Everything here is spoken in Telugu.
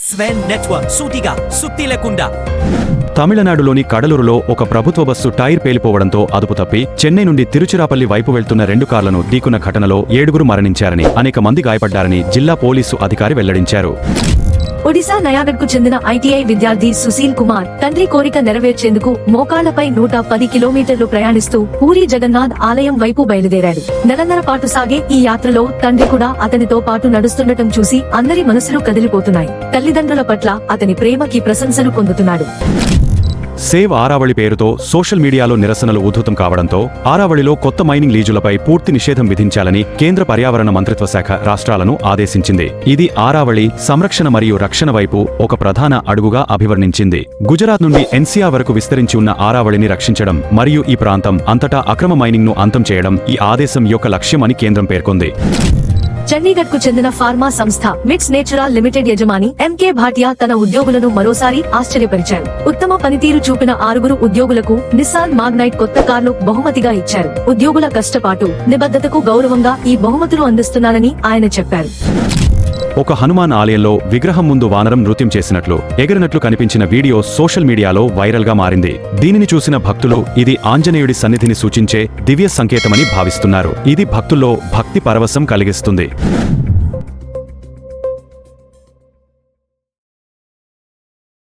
స్వెన్ నెట్వర్క్ సూటిగా సుత్తి లేకుండా తమిళనాడులోని కడలూరులో ఒక ప్రభుత్వ బస్సు టైర్ పేలిపోవడంతో అదుపు తప్పి చెన్నై నుండి తిరుచిరాపల్లి వైపు వెళ్తున్న రెండు కార్లను ఢీకున్న ఘటనలో ఏడుగురు మరణించారని అనేక మంది గాయపడ్డారని జిల్లా పోలీసు అధికారి వెల్లడించారు. ఒడిశా నయాగఢ్కు చెందిన ఐటీఐ విద్యార్థి సుశీల్ కుమార్ తండ్రి కోరిక నెరవేర్చేందుకు మోకాళ్ళపై నూట పది కిలోమీటర్లు ప్రయాణిస్తూ పూరి జగన్నాథ్ ఆలయం వైపు బయలుదేరాడు. నెలన్నర పాటు సాగే ఈ యాత్రలో తండ్రి కూడా అతనితో పాటు నడుస్తుండటం చూసి అందరి మనసులు కదిలిపోతున్నాయి. తల్లిదండ్రుల పట్ల అతని ప్రేమకి ప్రశంసలు పొందుతున్నాడు. సేవ్ ఆరావళి పేరుతో సోషల్ మీడియాలో నిరసనలు ఉధృతం కావడంతో ఆరావళిలో కొత్త మైనింగ్ లీజులపై పూర్తి నిషేధం విధించాలని కేంద్ర పర్యావరణ మంత్రిత్వ శాఖ రాష్ట్రాలను ఆదేశించింది. ఇది ఆరావళి సంరక్షణ మరియు రక్షణ వైపు ఒక ప్రధాన అడుగుగా అభివర్ణించింది. గుజరాత్ నుండి ఎన్సీఆర్ వరకు విస్తరించి ఉన్న ఆరావళిని రక్షించడం మరియు ఈ ప్రాంతం అంతటా అక్రమ మైనింగ్ను అంతం చేయడం ఈ ఆదేశం యొక్క లక్ష్యమని కేంద్రం పేర్కొంది. చండీగఢ్కు చెందిన ఫార్మా సంస్థ మిక్స్ నేచురల్ లిమిటెడ్ యజమాని ఎంకే భాటియా తన ఉద్యోగులను మరోసారి ఆశ్చర్యపరిచారు. ఉత్తమ పనితీరు చూపిన ఆరుగురు ఉద్యోగులకు నిస్సాన్ మాగ్నైట్ కొత్త కార్లు బహుమతిగా ఇచ్చారు. ఉద్యోగుల కష్టపాటు నిబద్ధతకు గౌరవంగా ఈ బహుమతులు అందిస్తున్నానని ఆయన చెప్పారు. ఒక హనుమాన్ ఆలయంలో విగ్రహం ముందు వానరం నృత్యం చేసినట్లు ఎగిరినట్లు కనిపించిన వీడియో సోషల్ మీడియాలో వైరల్గా మారింది. దీనిని చూసిన భక్తులు ఇది ఆంజనేయుడి సన్నిధిని సూచించే దివ్య సంకేతమని భావిస్తున్నారు. ఇది భక్తుల్లో భక్తి పరవశం కలిగిస్తుంది.